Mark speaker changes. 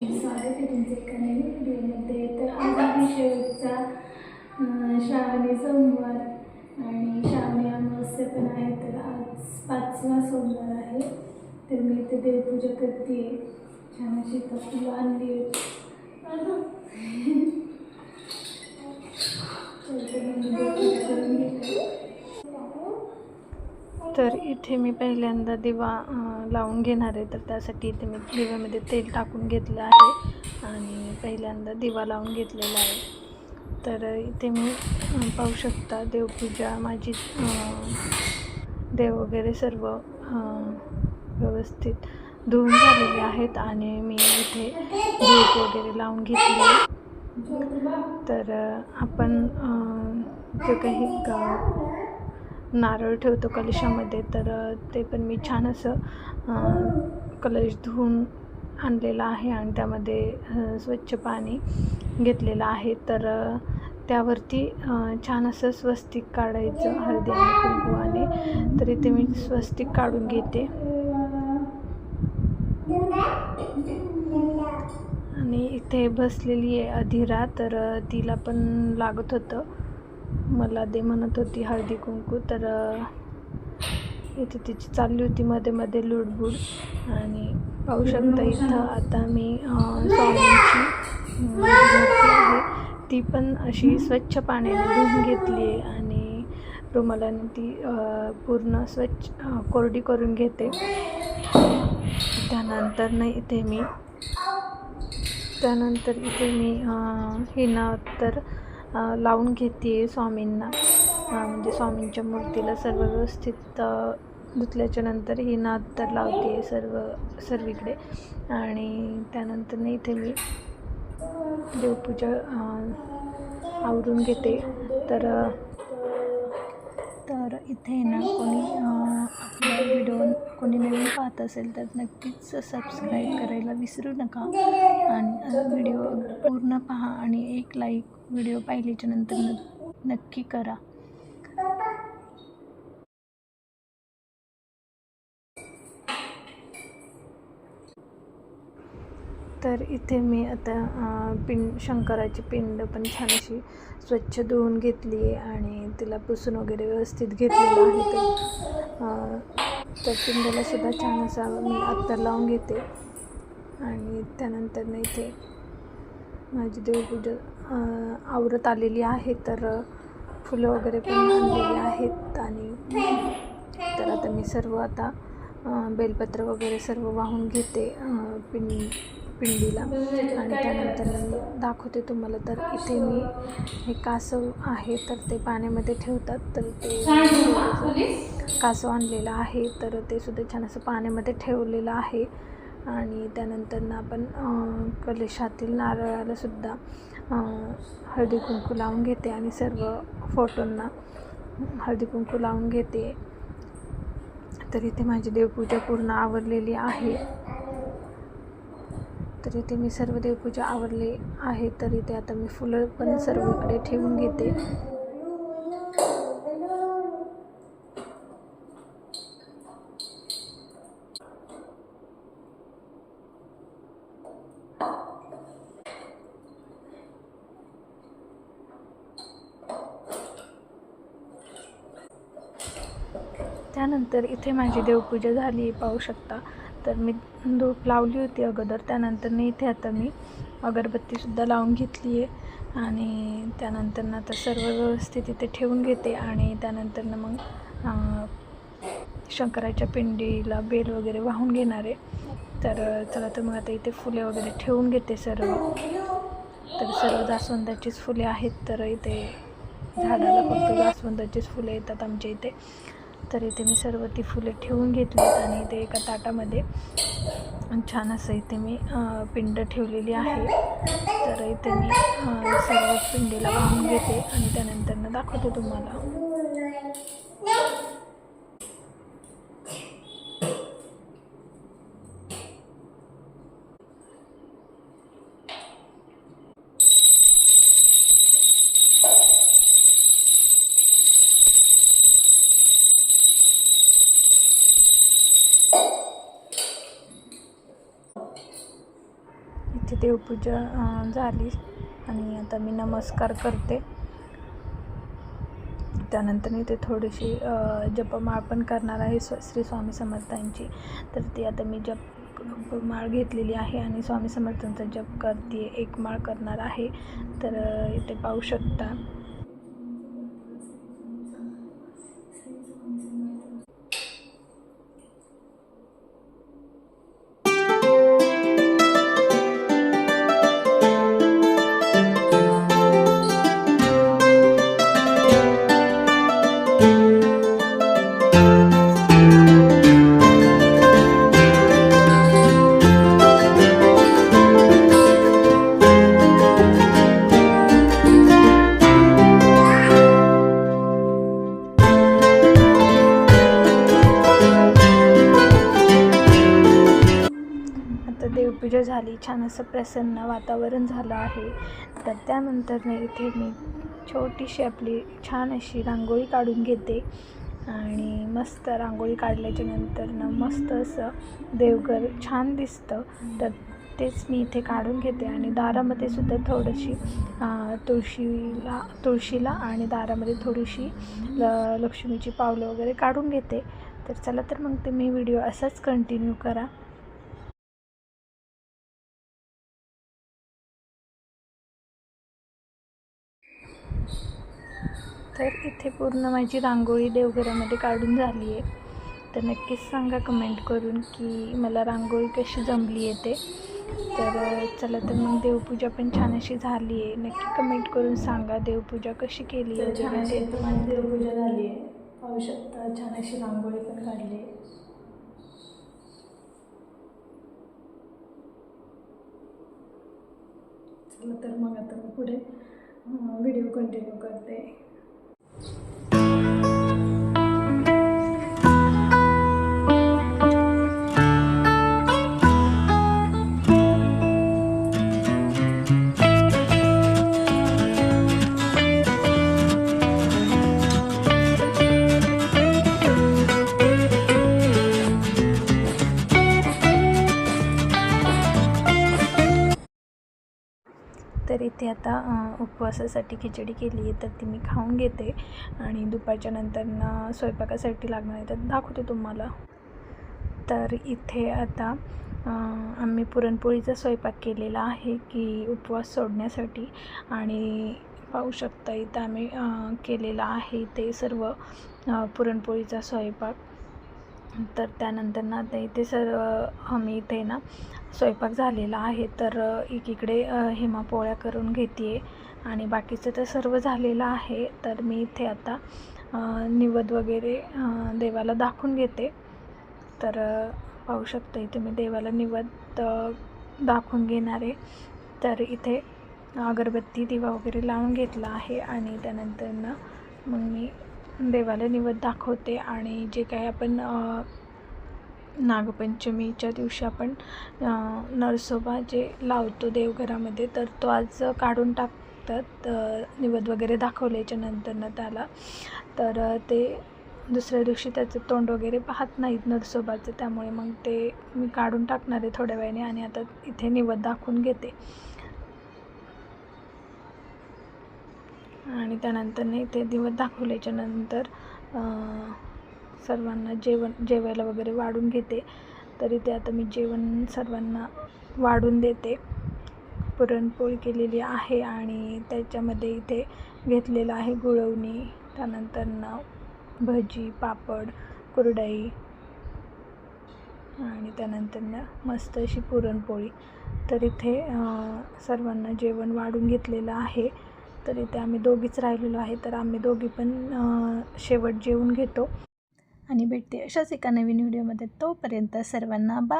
Speaker 1: स्वागत आहे तुमचं एका नवीन व्हिडिओमध्ये. तर आज आम्ही शेवटचा श्रावणी सोमवार आणि श्रावणी अमावस्या पण आहे तर आज पाचवा सोमवार आहे. तर मी इथे देवपूजा करते छान अशी फुलं आणली तर
Speaker 2: इथे मी पहिल्यांदा दिवा लावून घेणार आहे. तर त्यासाठी इथे मी दिव्यामध्ये तेल टाकून घेतलं आहे आणि पहिल्यांदा दिवा लावून घेतलेला आहे. तर इथे मी पाहू शकता देवपूजा माझी देव वगैरे सर्व व्यवस्थित धुवून झालेले आहेत आणि मी इथे धूप वगैरे लावून घेतले तर आपण जे काही नारळ ठेवतो कलशामध्ये तर ते पण मी छान असं कलश धुवून आणलेलं आहे आणि त्यामध्ये स्वच्छ पाणी घेतलेलं आहे. तर त्यावरती छान असं स्वस्तिक काढायचं हळदी आणि कुंकवाने. तर इथे मी स्वस्तिक काढून घेते. आणि इथे बसलेली आहे अधिरा तर तिला पण लागत होतं. मला दे म्हणत होती हळदी कुंकू. तर इथे तिची चालली होती मध्ये मध्ये लुडबुड. आणि पाहू शकता इथं आता मी स्वामींची मूर्ती आहे. ती पण अशी स्वच्छ पाण्याने धुवून घेतली आहे आणि रुमालाने ती पूर्ण स्वच्छ कोरडी करून घेते. त्यानंतर नाही इथे मी त्यानंतर इथे मी हिना तर लावून घेते स्वामींना. म्हणजे स्वामींच्या मूर्तीला सर्व व्यवस्थित धुतल्याच्या नंतर ही नाद तर लावते सर्व सर्वीकडे. आणि त्यानंतर इथे मी देवपूजा आवरून घेते. तर तर इथे ना कोणी आपला व्हिडिओ कोणी नवीन पाहत असेल तर नक्कीच सबस्क्राईब करायला विसरू नका. आणि व्हिडिओ पूर्ण पहा आणि एक लाईक व्हिडिओ पाहिल्याच्या नंतर नक्की करा. तर इथे मी आता पिंड शंकराची पिंड पण छान अशी स्वच्छ धुवून घेतली आहे आणि तिला पुसून वगैरे व्यवस्थित घेतलेलं आहे तर पिंडला सुद्धा छान असा मी अत्तर लावून घेते. आणि त्यानंतर ना इथे माझी देवपूजा आवरत आलेली आहे तर फुलं वगैरे पण आणलेली आहेत आणि तर आता मी सर्व आता बेलपत्र वगैरे सर्व वाहून घेते पिं पिंडीला. आणि त्यानंतर मी दाखवते तुम्हाला तर इथे मी हे कासव आहे तर ते पाण्यामध्ये ठेवतात तर ते कासव आणलेलं आहे तर ते सुद्धा छान असं पाण्यामध्ये ठेवलेलं आहे. आणि त्यानंतर ना आपण कलेशातील कलशातील नारळाला हळदी कुंकू लावून घेते आणि सर्व फोटोंना हळदी कुंकू लावून घेते. तर इथे माझी देवपूजा पूर्ण आवरलेली आहे. तर इथे मी सर्व देवपूजा आवरली आहे. तर इथे आता मी फुलं पण सर्वकडे ठेवून घेते. त्यानंतर इथे माझी देवपूजा झाली पाहू शकता. तर मी धूप लावली होती अगोदर त्यानंतर मी इथे आता मी अगरबत्तीसुद्धा लावून घेतली आहे. आणि त्यानंतर ना आता सर्व व्यवस्थित इथे ठेवून घेते. आणि त्यानंतरनं मग शंकराच्या पिंडीला बेल वगैरे वाहून घेणार आहे. तर चला तर मग आता इथे फुले वगैरे ठेवून घेते सर्व. तर सर्व जास्वंदाचीच फुले आहेत. तर इथे झाडाला फक्त जास्वंदाचीच फुले येतात आमच्या इथे. तर इथे मी सर्व ती फुले ठेवून घेतली आणि इथे एका ताटामध्ये छान असं इथे मी पिंड ठेवलेली आहे. तर इथे मी सर्व पिंडीला वाहून घेते आणि त्यानंतर दाखवते तुम्हाला. माझी देवपूजा झाली आणि आता मी नमस्कार करते. त्यानंतर मी ते थोडीशी जपमाळ पण करणार आहे स्व श्री स्वामी समर्थांची. तर ती आता मी जप माळ घेतलेली आहे आणि स्वामी समर्थांचा जप करते एक माळ करणार आहे. तर इथे पाहू शकता. पूजा झाली. छान असं प्रसन्न वातावरण झालं आहे. तर त्यानंतर इथे मी छोटीशी आपली छान अशी रांगोळी काढून घेते. आणि मस्त रांगोळी काढल्याच्या नंतरनं मस्त असं देवघर छान दिसतं. तर तेच मी इथे काढून घेते. आणि दारामध्ये सुद्धा थोडीशी तुळशीला तुळशीला आणि दारामध्ये थोडीशी ल लक्ष्मीची पावलं वगैरे काढून घेते. तर चला तर मग ते मी व्हिडिओ असाच कंटिन्यू करा. तर इथे पूर्ण माझी रांगोळी देवघरामध्ये काढून झाली आहे. तर नक्कीच सांगा कमेंट करून की मला रांगोळी कशी जमली आहे ते तर चला तर मग देवपूजा पण छान अशी झाली आहे. नक्की कमेंट करून सांगा देवपूजा कशी केली
Speaker 1: तर छान अशी माझी देवपूजा झाली आहे. पाहू शकता छान अशी रांगोळी पण काढली आहे. तर मग आता मी पुढे. व्हिडिओ कंटिन्यू करते.
Speaker 2: इथे आता उपवासासाठी खिचडी केली आहे तर ती मी खाऊन घेते. आणि दुपारच्या नंतर स्वयंपाकासाठी लागणार आहे तर दाखवते तुम्हाला. तर इथे आता आम्ही पुरणपोळीचा स्वयंपाक केलेला आहे की उपवास सोडण्यासाठी. आणि पाहू शकता इथं आम्ही केलेला आहे ते सर्व पुरणपोळीचा स्वयंपाक. तर त्यानंतर ना आता इथे सर्व आम्ही इथे ना स्वयंपाक झालेला आहे. तर एकीकडे हेमा पोळ्या करून घेते आणि बाकीचं तर सर्व झालेलं आहे. तर मी इथे आता निवद वगैरे देवाला दाखवून घेते. तर पाहू शकता इथे मी देवाला निवद दाखवून घेणार आहे. तर इथे अगरबत्ती दिवा वगैरे लावून घेतला आहे आणि त्यानंतर ना मग मी देवाला निवद दाखवते आणि जे काही आपण नागपंचमीच्या दिवशी आपण नरसोबा जे लावतो देवघरामध्ये तर तो आज काढून टाकतात निवद वगैरे दाखवल्याच्या नंतरनं त्याला. तर ते दुसऱ्या दिवशी त्याचं तोंड वगैरे पाहत नाहीत नरसोबाचं त्यामुळे मग ते मी काढून टाकणार आहे थोड्या वेळाने आणि आता इथे निवद दाखवून घेते. आणि त्यानंतर इथे दिवस दाखवल्याच्या नंतर सर्वांना जेवण जेवायला वगैरे वाढून घेते. तर इथे आता मी जेवण सर्वांना वाढून देते. पुरणपोळी केलेली आहे आणि त्याच्यामध्ये इथे घेतलेलं आहे गुळवणी त्यानंतर ना भजी पापड कुरडई आणि त्यानंतर ना मस्त अशी पुरणपोळी. तर इथे सर्वांना जेवण वाढून घेतलेलं आहे. तर इथे आम्ही दोघीच राहिलेलो आहे तर आम्ही दोघी पण शेवट जेवून घेतो. आणि भेटते अशाच एका नवीन व्हिडिओमध्ये. तोपर्यंत सर्वांना बा